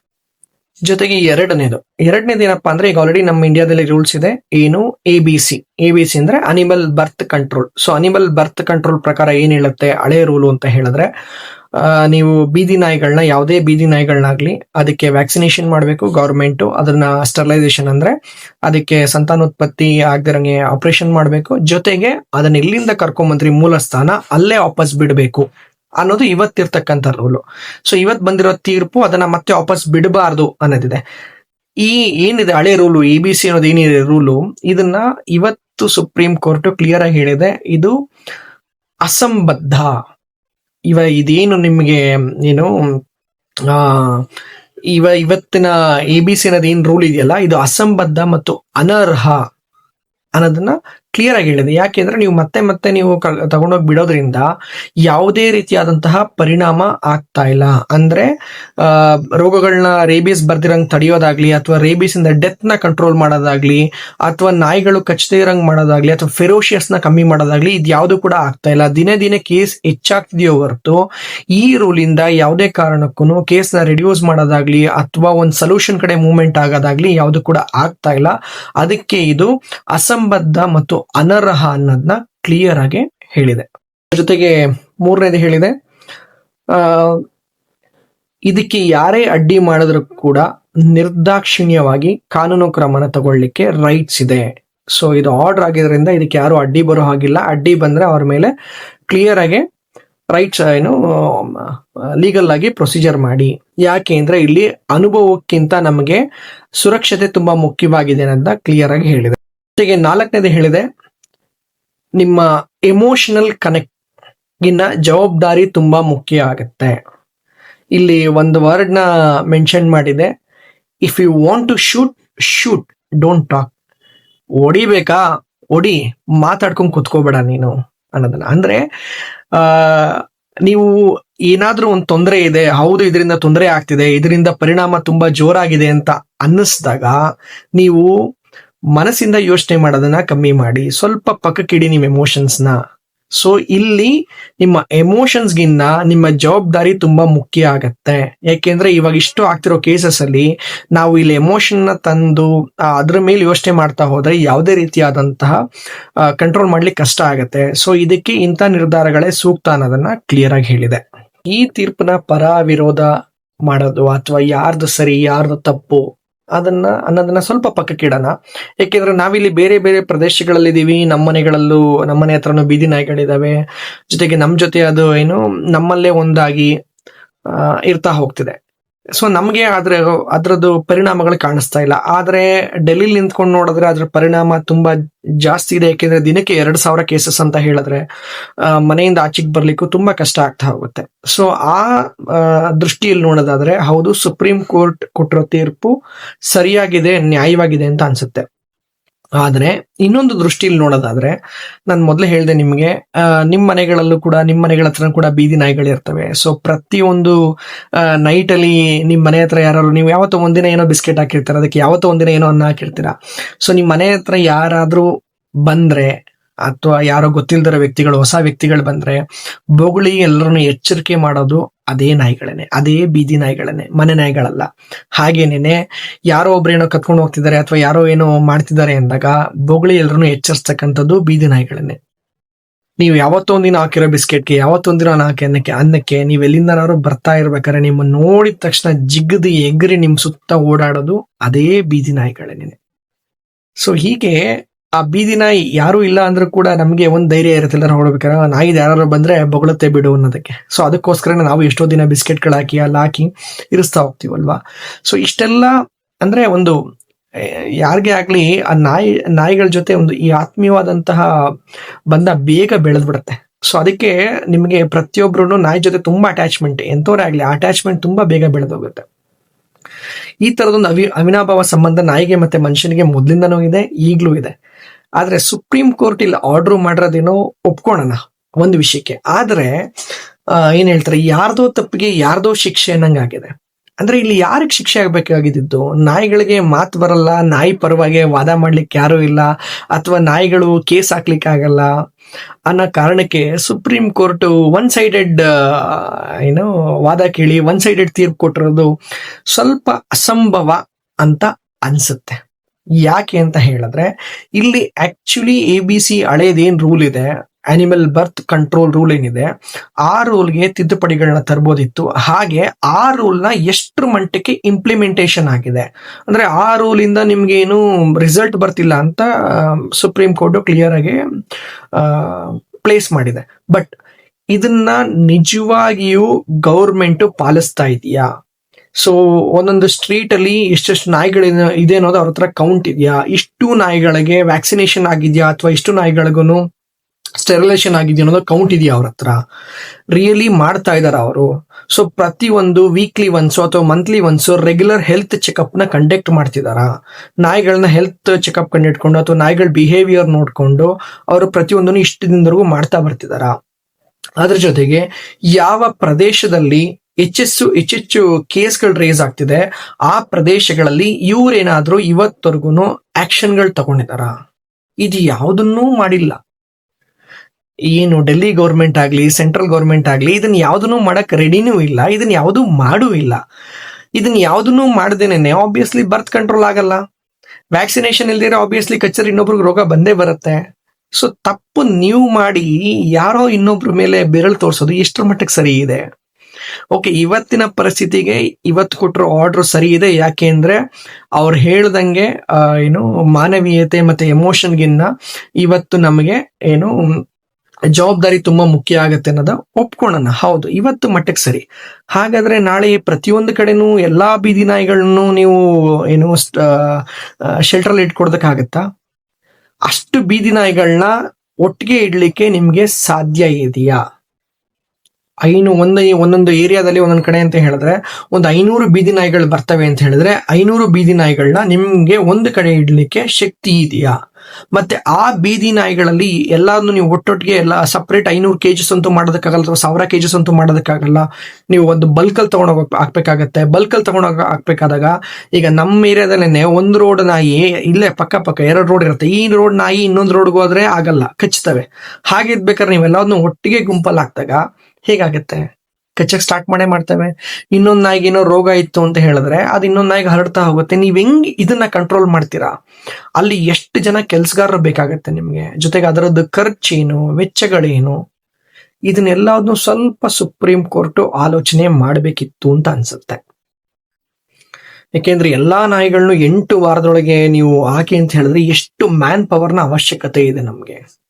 ಜೊತೆಗೆ ಎರಡನೇದು. ಎರಡನೇದು ಏನಪ್ಪಾ ಅಂದ್ರೆ ಈಗ ಆಲ್ರೆಡಿ ನಮ್ಮ ಇಂಡಿಯಾದಲ್ಲಿ ರೂಲ್ಸ್ ಇದೆ, ಏನು? A B C A B C ಅಂದ್ರೆ animal birth control so animal birth control ಪ್ರಕಾರ ಏನ್ ಹೇಳುತ್ತೆ? ಹಳೆ ರೂಲು ಅಂತ ಹೇಳಿದ್ರೆ ನೀವು ಬೀದಿ ನಾಯಿಗಳನ್ನ ಯಾವುದೇ ಬೀದಿ ನಾಯಿಗಳನ್ನಾಗ್ಲಿ ಅದಕ್ಕೆ ವ್ಯಾಕ್ಸಿನೇಷನ್ ಮಾಡಬೇಕು ಗೌರ್ಮೆಂಟ್, ಅದನ್ನ ಸ್ಟರ್ಲೈಸೇಷನ್ ಅಂದ್ರೆ ಅದಕ್ಕೆ ಸಂತಾನೋತ್ಪತ್ತಿ ಆಗದಿರಂಗೆ ಆಪರೇಷನ್ ಮಾಡಬೇಕು. ಜೊತೆಗೆ ಅದನ್ನ ಎಲ್ಲಿಂದ ಕರ್ಕೊಂಬಂದ್ರಿ ಮೂಲ ಸ್ಥಾನ, ಅಲ್ಲೇ ವಾಪಸ್ ಬಿಡಬೇಕು ಅನ್ನೋದು ಇವತ್ತಿರ್ತಕ್ಕಂಥ ರೂಲು. ಸೊ ಇವತ್ ಬಂದಿರೋ ತೀರ್ಪು ಅದನ್ನ ಮತ್ತೆ ವಾಪಸ್ ಬಿಡಬಾರ್ದು ಅನ್ನೋದಿದೆ. ಈ ಏನಿದೆ, ಹಳೆ ರೂಲು, ಎ ಬಿ ಸಿ ಅನ್ನೋದು ಏನಿದೆ ರೂಲು, ಇದನ್ನ ಇವತ್ತು ಸುಪ್ರೀಂ ಕೋರ್ಟ್ ಕ್ಲಿಯರ್ ಆಗಿ ಹೇಳಿದೆ. ಇದು ಅಸಂಬದ್ಧ. ಇವ ಇದೇನು ನಿಮಗೆ, ಏನು, ಆ, ಇವ ಇವತ್ತಿನ ಎ ಬಿ ಸಿ ಅನ್ನೋದು ಏನ್ ರೂಲ್ ಇದೆಯಲ್ಲ, ಇದು ಅಸಂಬದ್ಧ ಮತ್ತು ಅನರ್ಹ ಅನ್ನೋದನ್ನ ಕ್ಲಿಯರ್ ಆಗಿ ಹೇಳಿದೆ ಯಾಕೆಂದ್ರೆ ನೀವು ಮತ್ತೆ ಮತ್ತೆ ನೀವು ತಗೊಂಡೋಗಿ ಬಿಡೋದ್ರಿಂದ ಯಾವುದೇ ರೀತಿಯಾದಂತಹ ಪರಿಣಾಮ ಆಗ್ತಾ ಇಲ್ಲ. ಅಂದ್ರೆ ರೋಗಗಳನ್ನ ರೇಬೀಸ್ ಬರ್ದಿರಂಗ್ ತಡೆಯೋದಾಗ್ಲಿ ಅಥವಾ ರೇಬೀಸ್ ಇಂದ ಡೆತ್ನ ಕಂಟ್ರೋಲ್ ಮಾಡೋದಾಗ್ಲಿ ಅಥವಾ ನಾಯಿಗಳು ಕಚ್ಚದೇ ಇರಂಗ್ ಮಾಡೋದಾಗ್ಲಿ ಅಥವಾ ಫೆರೋಷಿಯಸ್ನ ಕಮ್ಮಿ ಮಾಡೋದಾಗ್ಲಿ ಇದು ಯಾವುದು ಕೂಡ ಆಗ್ತಾ ಇಲ್ಲ. ದಿನೇ ದಿನೇ ಕೇಸ್ ಹೆಚ್ಚಾಗ್ತಿದೆಯೋ ಹೊರತು ಈ ರೂಲ್ ಇಂದ ಯಾವುದೇ ಕಾರಣಕ್ಕೂ ಕೇಸ್ನ ರಿಡ್ಯೂಸ್ ಮಾಡೋದಾಗ್ಲಿ ಅಥವಾ ಒಂದು ಸೊಲ್ಯೂಷನ್ ಕಡೆ ಮೂವ್ಮೆಂಟ್ ಆಗೋದಾಗ್ಲಿ ಯಾವುದು ಕೂಡ ಆಗ್ತಾ ಇಲ್ಲ. ಅದಕ್ಕೆ ಇದು ಅಸಂಬದ್ಧ ಮತ್ತು ಅನರ್ಹ ಅನ್ನೋದನ್ನ ಕ್ಲಿಯರ್ ಆಗಿ ಹೇಳಿದೆ. ಜೊತೆಗೆ ಮೂರನೇದು ಹೇಳಿದೆ ಇದಕ್ಕೆ ಯಾರೇ ಅಡ್ಡಿ ಮಾಡಿದ್ರು ಕೂಡ ನಿರ್ದಾಕ್ಷಿಣ್ಯವಾಗಿ ಕಾನೂನು ಕ್ರಮನ ತಗೊಳ್ಳಿಕ್ಕೆ ರೈಟ್ಸ್ ಇದೆ. ಸೊ ಇದು ಆರ್ಡರ್ ಆಗಿದ್ರಿಂದ ಇದಕ್ಕೆ ಯಾರು ಅಡ್ಡಿ ಬರೋ ಹಾಗಿಲ್ಲ. ಅಡ್ಡಿ ಬಂದ್ರೆ ಅವ್ರ ಮೇಲೆ ಕ್ಲಿಯರ್ ಆಗಿ ರೈಟ್ಸ್ ಏನು ಲೀಗಲ್ ಆಗಿ ಪ್ರೊಸೀಜರ್ ಮಾಡಿ. ಯಾಕೆ ಅಂದ್ರೆ ಇಲ್ಲಿ ಅನುಭವಕ್ಕಿಂತ ನಮಗೆ ಸುರಕ್ಷತೆ ತುಂಬಾ ಮುಖ್ಯವಾಗಿದೆ ಅಂತ ಕ್ಲಿಯರ್ ಆಗಿ ಹೇಳಿದೆ. ಜೊತೆಗೆ ನಾಲ್ಕನೇದು ಹೇಳಿದೆ, ನಿಮ್ಮ ಎಮೋಷನಲ್ ಕನೆಕ್ಟ್ ಇನ್ನ ಜವಾಬ್ದಾರಿ ತುಂಬಾ ಮುಖ್ಯ ಆಗುತ್ತೆ. ಇಲ್ಲಿ ಒಂದು ವರ್ಡ್ ಮೆನ್ಷನ್ ಮಾಡಿದೆ if you want to shoot shoot don't talk ಹೊಡಿಬೇಕಾ ಹೊಡಿ ಮಾತಾಡ್ಕೊಂಡು ಕುತ್ಕೋಬೇಡ ನೀನು, ಅನ್ನೋದನ್ನ. ಅಂದ್ರೆ, ಆ, ನೀವು ಏನಾದ್ರೂ ಒಂದು ತೊಂದರೆ ಇದೆ, ಹೌದು, ಇದರಿಂದ ತೊಂದರೆ ಆಗ್ತಿದೆ, ಇದರಿಂದ ಪರಿಣಾಮ ತುಂಬಾ ಜೋರಾಗಿದೆ ಅಂತ ಅನ್ನಿಸ್ದಾಗ, ನೀವು ಮನಸ್ಸಿಂದ ಯೋಚನೆ ಮಾಡೋದನ್ನ ಕಮ್ಮಿ ಮಾಡಿ, ಸ್ವಲ್ಪ ಪಕ್ಕಕ್ಕಿಡಿ ನಿಮ್ಮ ಎಮೋಷನ್ಸ್ನ. ಸೊ ಇಲ್ಲಿ ನಿಮ್ಮ ಎಮೋಷನ್ಸ್ ಗಿನ್ನ ನಿಮ್ಮ ಜವಾಬ್ದಾರಿ ತುಂಬಾ ಮುಖ್ಯ ಆಗತ್ತೆ. ಯಾಕೆಂದ್ರೆ ಇವಾಗ ಇಷ್ಟು ಆಗ್ತಿರೋ ಕೇಸಸ್ ಅಲ್ಲಿ ನಾವು ಇಲ್ಲಿ ಎಮೋಷನ್ನ ತಂದು ಅದ್ರ ಮೇಲೆ ಯೋಚನೆ ಮಾಡ್ತಾ ಹೋದ್ರೆ ಯಾವುದೇ ರೀತಿಯಾದಂತಹ ಕಂಟ್ರೋಲ್ ಮಾಡ್ಲಿಕ್ಕೆ ಕಷ್ಟ ಆಗತ್ತೆ. ಸೊ ಇದಕ್ಕೆ ಇಂಥ ನಿರ್ಧಾರಗಳೇ ಸೂಕ್ತ ಅನ್ನೋದನ್ನ ಕ್ಲಿಯರ್ ಆಗಿ ಹೇಳಿದೆ. ಈ ತೀರ್ಪನ್ನ ಪರ ವಿರೋಧ ಮಾಡೋದು ಅಥವಾ ಯಾರ್ದು ಸರಿ, ಯಾರ್ದು ತಪ್ಪು ಅದನ್ನ ಅನ್ನೋದನ್ನ ಸ್ವಲ್ಪ ಪಕ್ಕಕ್ಕಿಡೋಣ ಯಾಕೆಂದ್ರೆ ನಾವಿಲ್ಲಿ ಬೇರೆ ಬೇರೆ ಪ್ರದೇಶಗಳಲ್ಲಿದ್ದೀವಿ. ನಮ್ಮ ಮನೆಗಳಲ್ಲೂ ನಮ್ಮನೆ ಹತ್ರನೂ ಬೀದಿ ನಾಯಿಗಳಿದಾವೆ ಜೊತೆಗೆ ನಮ್ಮ ಜೊತೆ ಅದು ಏನು ನಮ್ಮಲ್ಲೇ ಒಂದಾಗಿ ಇರ್ತಾ ಹೋಗ್ತಿದೆ. ಸೊ ನಮಗೆ ಆದ್ರೆ ಅದ್ರದ್ದು ಪರಿಣಾಮಗಳು ಕಾಣಿಸ್ತಾ ಇಲ್ಲ. ಆದ್ರೆ ಡೆಲ್ಲಿಲಿ ನಿಂತ್ಕೊಂಡು ನೋಡಿದ್ರೆ ಅದ್ರ ಪರಿಣಾಮ ತುಂಬಾ ಜಾಸ್ತಿ ಇದೆ. ಯಾಕೆಂದ್ರೆ ದಿನಕ್ಕೆ ಎರಡ್ ಸಾವಿರ ಕೇಸಸ್ ಅಂತ ಹೇಳಿದ್ರೆ ಮನೆಯಿಂದ ಆಚೆಗೆ ಬರ್ಲಿಕ್ಕೂ ತುಂಬಾ ಕಷ್ಟ ಆಗ್ತಾ ಹೋಗುತ್ತೆ. ಸೊ ಆ, ದೃಷ್ಟಿಯಲ್ಲಿ ನೋಡೋದಾದ್ರೆ ಹೌದು ಸುಪ್ರೀಂ ಕೋರ್ಟ್ ಕೊಟ್ಟಿರೋ ತೀರ್ಪು ಸರಿಯಾಗಿದೆ ನ್ಯಾಯವಾಗಿದೆ ಅಂತ ಅನ್ಸುತ್ತೆ. ಆದ್ರೆ ಇನ್ನೊಂದು ದೃಷ್ಟಿಯಲ್ಲಿ ನೋಡೋದಾದ್ರೆ ನಾನು ಮೊದಲೇ ಹೇಳಿದೆ ನಿಮಗೆ ನಿಮ್ಮ ಮನೆಗಳಲ್ಲೂ ಕೂಡ ನಿಮ್ಮ ಮನೆಗಳ ಹತ್ರ ಕೂಡ ಬೀದಿ ನಾಯಿಗಳಿರ್ತವೆ ಸೊ ಪ್ರತಿಯೊಂದು ನೈಟ್ ಅಲ್ಲಿ ನಿಮ್ ಮನೆ ಹತ್ರ ಯಾರು ನೀವು ಯಾವತ್ತೋ ಒಂದಿನ ಏನೋ ಬಿಸ್ಕೆಟ್ ಹಾಕಿರ್ತೀರ, ಅದಕ್ಕೆ ಯಾವತ್ತೋ ಒಂದಿನ ಏನೋ ಅನ್ನ ಹಾಕಿರ್ತೀರಾ. ಸೊ ನಿಮ್ಮ ಮನೆ ಹತ್ರ ಯಾರಾದರೂ ಬಂದ್ರೆ ಅಥವಾ ಯಾರೋ ಗೊತ್ತಿಲ್ದಿರೋ ವ್ಯಕ್ತಿಗಳು, ಹೊಸ ವ್ಯಕ್ತಿಗಳು ಬಂದ್ರೆ ಬೊಗಳಿ ಎಲ್ಲರನ್ನು ಎಚ್ಚರಿಕೆ ಮಾಡೋದು ಅದೇ ನಾಯಿಗಳೇನೆ ಅದೇ ಬೀದಿ ನಾಯಿಗಳೇನೆ ಮನೆ ನಾಯಿಗಳಲ್ಲ. ಹಾಗೇನೇನೆ ಯಾರೋ ಒಬ್ರು ಏನೋ ಕತ್ಕೊಂಡು ಹೋಗ್ತಿದ್ದಾರೆ ಅಥವಾ ಯಾರೋ ಏನೋ ಮಾಡ್ತಿದ್ದಾರೆ ಅಂದಾಗ ಬೊಗಳಿ ಎಲ್ಲರನ್ನು ಎಚ್ಚರಿಸ್ತಕ್ಕಂಥದ್ದು ಬೀದಿ ನಾಯಿಗಳೇನೆ ನೀವು ಯಾವತ್ತೊಂದಿನ ಹಾಕಿರೋ ಬಿಸ್ಕೆಟ್ಗೆ ಯಾವತ್ತೊಂದಿನ ಹಾಕಿ ಅನ್ನಕ್ಕೆ ಅನ್ನಕ್ಕೆ ನೀವು ಎಲ್ಲಿಂದನಾದ್ರು ಬರ್ತಾ ಇರ್ಬೇಕಾದ್ರೆ ನಿಮ್ಮ ನೋಡಿದ ತಕ್ಷಣ ಜಿಗ್ದು ಎಗ್ರಿ ನಿಮ್ ಸುತ್ತ ಓಡಾಡೋದು ಅದೇ ಬೀದಿ ನಾಯಿಗಳೇನೆ ಸೊ ಹೀಗೆ ಆ ಬೀದಿ ನಾಯಿ ಯಾರು ಇಲ್ಲ ಅಂದ್ರೂ ಕೂಡ ನಮಗೆ ಒಂದು ಧೈರ್ಯ ಇರುತ್ತೆ ಎಲ್ಲರೂ ನೋಡ್ಬೇಕಾದ್ರೆ. ನಾಯಿದ್ ಯಾರು ಬಂದ್ರೆ ಬೊಗಳುತ್ತೆ ಬಿಡು ಅನ್ನೋದಕ್ಕೆ. ಸೊ ಅದಕ್ಕೋಸ್ಕರ ನಾವು ಎಷ್ಟೋ ದಿನ ಬಿಸ್ಕೆಟ್ಗಳು ಹಾಕಿ ಅಲ್ಲಿ ಹಾಕಿ ಇರಿಸ್ತಾ ಹೋಗ್ತೀವಲ್ವಾ ಸೊ ಇಷ್ಟೆಲ್ಲ ಅಂದ್ರೆ ಒಂದು ಯಾರಿಗೆ ಆಗಲಿ ಆ ನಾಯಿ, ನಾಯಿಗಳ ಜೊತೆ ಒಂದು ಈ ಆತ್ಮೀಯವಾದಂತಹ ಬಂಧ ಬೇಗ ಬೆಳೆದ್ಬಿಡುತ್ತೆ. ಸೊ ಅದಕ್ಕೆ ನಿಮಗೆ ಪ್ರತಿಯೊಬ್ರು ನಾಯಿ ಜೊತೆ ತುಂಬಾ ಅಟ್ಯಾಚ್ಮೆಂಟ್ ಎಂಥವರೇ ಆಗಲಿ ಅಟ್ಯಾಚ್ಮೆಂಟ್ ತುಂಬಾ ಬೇಗ ಬೆಳೆದೋಗುತ್ತೆ. ಈ ತರದೊಂದು ಅವಿ, ಅವಿನಾಭಾವ ಸಂಬಂಧ ನಾಯಿಗೆ ಮತ್ತೆ ಮನುಷ್ಯನಿಗೆ ಮೊದಲಿಂದನೂ ಇದೆ, ಈಗಲೂ ಇದೆ. ಆದ್ರೆ ಸುಪ್ರೀಂ ಕೋರ್ಟ್ ಇಲ್ಲಿ ಆರ್ಡರ್ ಮಾಡಿರೋದೇನೋ ಒಪ್ಕೊಳ್ಳೋಣ ಒಂದು ವಿಷಯಕ್ಕೆ. ಆದ್ರೆ ಏನು ಏನ್ ಹೇಳ್ತಾರೆ, ಯಾರ್ದೋ ತಪ್ಪಿಗೆ ಯಾರ್ದೋ ಶಿಕ್ಷೆ ಅನ್ನಂಗಾಗಿದೆ ಅಂದ್ರೆ ಇಲ್ಲಿ ಯಾರಿಗೆ ಶಿಕ್ಷೆ ಆಗ್ಬೇಕಾಗಿದ್ದು ನಾಯಿಗಳಿಗೆ ಮಾತು ಬರಲ್ಲ, ನಾಯಿ ಪರವಾಗಿ ವಾದ ಮಾಡ್ಲಿಕ್ಕೆ ಯಾರು ಇಲ್ಲ, ಅಥವಾ ನಾಯಿಗಳು ಕೇಸ್ ಹಾಕ್ಲಿಕ್ಕೆ ಆಗಲ್ಲ ಅನ್ನೋ ಕಾರಣಕ್ಕೆ ಸುಪ್ರೀಂ ಕೋರ್ಟ್ ಒನ್ ಸೈಡೆಡ್ ಏನು, ವಾದ ಕೇಳಿ ಒನ್ ಸೈಡೆಡ್ ತೀರ್ಪು ಕೊಟ್ಟಿರೋದು ಸ್ವಲ್ಪ ಅಸಂಭವ ಅಂತ ಅನ್ಸುತ್ತೆ. ಯಾಕೆ ಅಂತ ಹೇಳಿದ್ರೆ, ಇಲ್ಲಿ ಆಕ್ಚುಲಿ ಎ ಬಿ ಸಿ ಹಳೇದೇನ್ ರೂಲ್ ಇದೆ? ಅನಿಮಲ್ ಬರ್ತ್ ಕಂಟ್ರೋಲ್ ರೂಲ್ ಏನಿದೆ? ಆ ರೂಲ್ಗೆ ತಿದ್ದುಪಡಿಗಳನ್ನ ತರ್ಬೋದಿತ್ತು. ಹಾಗೆ ಆ ರೂಲ್ನ ಎಷ್ಟ್ರ ಮಟ್ಟಕ್ಕೆ ಇಂಪ್ಲಿಮೆಂಟೇಷನ್ ಆಗಿದೆ? ಅಂದ್ರೆ ಆ ರೂಲ್ ಇಂದ ನಿಮ್ಗೆ ಏನು ರಿಸಲ್ಟ್ ಬರ್ತಿಲ್ಲ ಅಂತ ಸುಪ್ರೀಂ ಕೋರ್ಟ್ ಕ್ಲಿಯರ್ ಆಗಿ ಪ್ಲೇಸ್ ಮಾಡಿದೆ. ಬಟ್ ಇದನ್ನ ನಿಜವಾಗಿಯೂ ಗೌರ್ಮೆಂಟ್ ಪಾಲಿಸ್ತಾ ಇದೆಯಾ? ಸೊ ಒಂದೊಂದು ಸ್ಟ್ರೀಟ್ ಅಲ್ಲಿ ಎಷ್ಟೆಷ್ಟು ನಾಯಿಗಳು ಇದೆ ಅನ್ನೋದು ಅವ್ರ ಹತ್ರ ಕೌಂಟ್ ಇದೆಯಾ? ಇಷ್ಟು ನಾಯಿಗಳಿಗೆ ವ್ಯಾಕ್ಸಿನೇಷನ್ ಆಗಿದ್ಯಾ? ಅಥವಾ ಇಷ್ಟು ನಾಯಿಗಳಿಗೂ ಸ್ಟೆರಿಲೇಷನ್ ಆಗಿದೆಯಾ ಅನ್ನೋದು ಕೌಂಟ್ ಇದೆಯಾ ಅವ್ರ ಹತ್ರ? ರಿಯಲಿ ಮಾಡ್ತಾ ಇದಾರ ಅವರು. ಸೊ ಪ್ರತಿ ಒಂದು ವೀಕ್ಲಿ ಒನ್ಸು ಅಥವಾ ಮಂತ್ಲಿ ಒನ್ಸು ರೆಗ್ಯುಲರ್ ಹೆಲ್ತ್ ಚೆಕಪ್ನ ಕಂಡಕ್ಟ್ ಮಾಡ್ತಿದಾರ. ನಾಯಿಗಳನ್ನ ಹೆಲ್ತ್ ಚೆಕಪ್ ಕಂಡಿಟ್ಕೊಂಡು ಅಥವಾ ನಾಯಿಗಳ ಬಿಹೇವಿಯರ್ ನೋಡ್ಕೊಂಡು ಅವರು ಪ್ರತಿಯೊಂದನ್ನು ಇಷ್ಟು ದಿನದವರೆಗೂ ಮಾಡ್ತಾ ಬರ್ತಿದಾರ. ಅದ್ರ ಜೊತೆಗೆ ಯಾವ ಪ್ರದೇಶದಲ್ಲಿ ಹೆಚ್ಚೆಚ್ಚು ಹೆಚ್ಚೆಚ್ಚು ಕೇಸ್ಗಳು ರೇಸ್ ಆಗ್ತಿದೆ. ಆ ಪ್ರದೇಶಗಳಲ್ಲಿ ಇವ್ರೇನಾದ್ರೂ ಇವತ್ತವರೆಗೂ ಆಕ್ಷನ್ಗಳು ತಗೊಂಡಿದಾರ ಇದು ಯಾವುದನ್ನೂ ಮಾಡಿಲ್ಲ. ಏನು ಡೆಲ್ಲಿ ಗೌರ್ಮೆಂಟ್ ಆಗ್ಲಿ, ಸೆಂಟ್ರಲ್ ಗೌರ್ಮೆಂಟ್ ಆಗ್ಲಿ ಇದನ್ನ ಯಾವ್ದನ್ನು ಮಾಡಕ್ ರೆಡಿನೂ ಇಲ್ಲ ಇದನ್ನ ಯಾವುದು ಮಾಡೂ ಇಲ್ಲ. ಇದನ್ನ ಯಾವ್ದನ್ನು ಮಾಡ್ದೇನೆ ಆಬ್ವಿಯಸ್ಲಿ ಬರ್ತ್ ಕಂಟ್ರೋಲ್ ಆಗಲ್ಲ. ವ್ಯಾಕ್ಸಿನೇಷನ್ ಇಲ್ದಿರ ಆಬ್ವಿಯಸ್ಲಿ ಕಚ್ಚರ್ ಇನ್ನೊಬ್ರಿಗೆ ರೋಗ ಬಂದೇ ಬರುತ್ತೆ. ಸೊ ತಪ್ಪು ನೀವು ಮಾಡಿ ಯಾರೋ ಇನ್ನೊಬ್ರ ಮೇಲೆ ಬೆರಳು ತೋರಿಸೋದು ಎಷ್ಟರ ಮಟ್ಟಕ್ಕೆ ಸರಿ ಇದೆ? ಓಕೆ ಇವತ್ತಿನ ಪರಿಸ್ಥಿತಿಗೆ ಇವತ್ತು ಕೊಟ್ಟಿರೋ ಆರ್ಡರ್ ಸರಿ ಇದೆ. ಯಾಕೆ ಅಂದ್ರೆ ಅವ್ರು ಹೇಳ್ದಂಗೆ ಏನು ಮಾನವೀಯತೆ ಮತ್ತೆ ಎಮೋಷನ್ಗಿನ್ನ ಇವತ್ತು ನಮಗೆ ಏನು ಜವಾಬ್ದಾರಿ ತುಂಬಾ ಮುಖ್ಯ ಆಗತ್ತೆ ಅನ್ನೋದ ಒಪ್ಕೊಳ್ಳೋಣ. ಹೌದು, ಇವತ್ತು ಮಟ್ಟಕ್ಕೆ ಸರಿ. ಹಾಗಾದ್ರೆ ನಾಳೆ ಪ್ರತಿಯೊಂದು ಕಡೆನೂ ಎಲ್ಲಾ ಬೀದಿ ನಾಯಿಗಳನ್ನು ನೀವು ಏನು ಶೆಲ್ಟರ್ ಇಟ್ಕೊಡ್ದಕ್ಕಾಗತ್ತಾ ಅಷ್ಟು ಬೀದಿ ನಾಯಿಗಳನ್ನ ಒಟ್ಟಿಗೆ ಇಡ್ಲಿಕ್ಕೆ ನಿಮ್ಗೆ ಸಾಧ್ಯ ಇದೆಯಾ? ಐನು ಒಂದು ಒಂದೊಂದು ಏರಿಯಾದಲ್ಲಿ ಒಂದೊಂದು ಕಡೆ ಅಂತ ಹೇಳಿದ್ರೆ ಒಂದು ಐನೂರು ಬೀದಿ ನಾಯಿಗಳು ಬರ್ತವೆ ಅಂತ ಹೇಳಿದ್ರೆ ಐನೂರು ಬೀದಿ ನಾಯಿಗಳನ್ನ ನಿಮ್ಗೆ ಒಂದು ಕಡೆ ಇಡ್ಲಿಕ್ಕೆ ಶಕ್ತಿ ಇದೆಯಾ? ಮತ್ತೆ ಆ ಬೀದಿ ನಾಯಿಗಳಲ್ಲಿ ಎಲ್ಲಾನು ನೀವು ಒಟ್ಟೊಟ್ಟಿಗೆ ಎಲ್ಲ ಸಪ್ರೇಟ್ ಐನೂರು ಕೆಜಿಸ್ ಅಂತೂ ಮಾಡೋದಕ್ಕಾಗಲ್ಲ ಅಥವಾ ಸಾವಿರ ಕೆಜಿಸ್ ಅಂತೂ ಮಾಡೋದಕ್ಕಾಗಲ್ಲ. ನೀವು ಒಂದು ಬಲ್ಕಲ್ ತಗೊಂಡೋಗ ಹಾಕ್ಬೇಕಾಗತ್ತೆ. ಬಲ್ಕಲ್ಲಿ ತಗೊಂಡೋಗ ಹಾಕ್ಬೇಕಾದಾಗ ಈಗ ನಮ್ಮ ಏರಿಯಾದಲ್ಲೇನೆ ಒಂದು ರೋಡ್ ನಾಯಿ ಇಲ್ಲೇ ಪಕ್ಕ ಪಕ್ಕ ಎರಡು ರೋಡ್ ಇರುತ್ತೆ. ಈ ರೋಡ್ ನಾಯಿ ಇನ್ನೊಂದು ರೋಡ್ಗೆ ಹೋದ್ರೆ ಆಗಲ್ಲ ಇದ್ಬೇಕಾರೆ ನೀವು ನೀವೆಲ್ಲದನ್ನು ಒಟ್ಟಿಗೆ ಗುಂಪಲ್ಲಿ ಹಾಕ್ದಾಗ ಹೇಗಾಗತ್ತೆ? ಕಚ್ಚಕ್ ಸ್ಟಾರ್ಟ್ ಮಾಡೇ ಮಾಡ್ತೇವೆ. ಇನ್ನೊಂದ್ ನಾಯಿಗೆ ಏನೋ ರೋಗ ಇತ್ತು ಅಂತ ಹೇಳಿದ್ರೆ ಅದು ಇನ್ನೊಂದ್ ನಾಯಿಗೆ ಹರಡ್ತಾ ಹೋಗುತ್ತೆ. ನೀವ್ ಹೆಂಗ್ ಇದನ್ನ ಕಂಟ್ರೋಲ್ ಮಾಡ್ತೀರಾ? ಅಲ್ಲಿ ಎಷ್ಟು ಜನ ಕೆಲ್ಸಗಾರರು ಬೇಕಾಗುತ್ತೆ ನಿಮ್ಗೆ? ಜೊತೆಗೆ ಅದರದ್ದು ಖರ್ಚೇನು, ವೆಚ್ಚಗಳೇನು? ಇದನ್ನೆಲ್ಲದನ್ನು ಸ್ವಲ್ಪ ಸುಪ್ರೀಂ ಕೋರ್ಟ್ ಆಲೋಚನೆ ಮಾಡಬೇಕಿತ್ತು ಅಂತ ಅನ್ಸುತ್ತೆ. ಯಾಕೆಂದ್ರೆ ಎಲ್ಲಾ ನಾಯಿಗಳನ್ನು ಎಂಟು ವಾರದೊಳಗೆ ನೀವು ಹಾಕಿ ಅಂತ ಹೇಳಿದ್ರೆ ಎಷ್ಟು ಮ್ಯಾನ್ ಪವರ್ನ ಅವಶ್ಯಕತೆ ಇದೆ ನಮ್ಗೆ.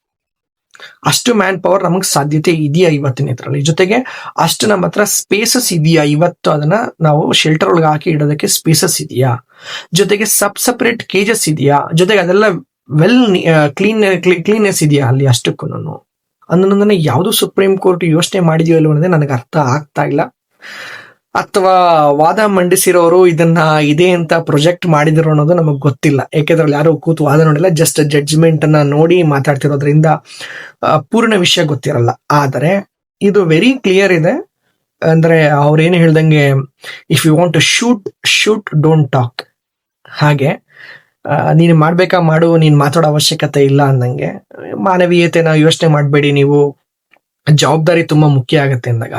ಅಷ್ಟು ಮ್ಯಾನ್ ಪವರ್ ನಮಗೆ ಸಾಧ್ಯತೆ ಇದೆಯಾ ಇವತ್ತಿನ ಇದ್ರಲ್ಲಿ? ಜೊತೆಗೆ ಅಷ್ಟು ನಮ್ಮ ಹತ್ರ ಸ್ಪೇಸಸ್ ಇದೆಯಾ? ಇವತ್ತು ಅದನ್ನ ನಾವು ಶೆಲ್ಟರ್ ಒಳಗೆ ಹಾಕಿ ಇಡೋದಕ್ಕೆ ಸ್ಪೇಸಸ್ ಇದೆಯಾ? ಜೊತೆಗೆ ಸಬ್ ಸಪರೇಟ್ ಕೇಜಸ್ ಇದೆಯಾ? ಜೊತೆಗೆ ಅದೆಲ್ಲ ವೆಲ್ ಕ್ಲೀನ್ ಕ್ಲೀನ್ನೆಸ್ ಇದೆಯಾ ಅಲ್ಲಿ ಅಷ್ಟಕ್ಕೂ ಅನ್ನೋದನ್ನ ಯಾವುದು ಸುಪ್ರೀಂ ಕೋರ್ಟ್ ಯೋಚನೆ ಮಾಡಿದೆಯೋ ಇಲ್ಲವೋ ಅನ್ನೋದೇ ನನಗೆ ಅರ್ಥ ಆಗ್ತಾ ಇಲ್ಲ. ಅಥವಾ ವಾದ ಮಂಡಿಸಿರೋರು ಇದನ್ನ ಇದೆ ಅಂತ ಪ್ರೊಜೆಕ್ಟ್ ಮಾಡಿದ್ರು ಅನ್ನೋದು ನಮಗೆ ಗೊತ್ತಿಲ್ಲ. ಯಾಕೆಂದ್ರೆ ಯಾರು ಕೂತು ವಾದ ನೋಡಿಲ್ಲ ಜಸ್ಟ್ ಜಡ್ಜ್ಮೆಂಟ್ ಅನ್ನ ನೋಡಿ ಮಾತಾಡ್ತಿರೋದ್ರಿಂದ ಪೂರ್ಣ ವಿಷಯ ಗೊತ್ತಿರಲ್ಲ. ಆದರೆ ಇದು ವೆರಿ ಕ್ಲಿಯರ್ ಇದೆ. ಅಂದ್ರೆ ಅವ್ರೇನು ಹೇಳ್ದಂಗೆ if you want to shoot shoot don't talk ಹಾಗೆ ನೀನು ಮಾಡ್ಬೇಕಾ ಮಾಡು, ನೀನು ಮಾತಾಡೋ ಅವಶ್ಯಕತೆ ಇಲ್ಲ ಅಂದಂಗೆ, ಮಾನವೀಯತೆನ ಯೋಚನೆ ಮಾಡಬೇಡಿ ನೀವು. ಜವಾಬ್ದಾರಿ ತುಂಬಾ ಮುಖ್ಯ ಆಗತ್ತೆ ಅಂದಾಗ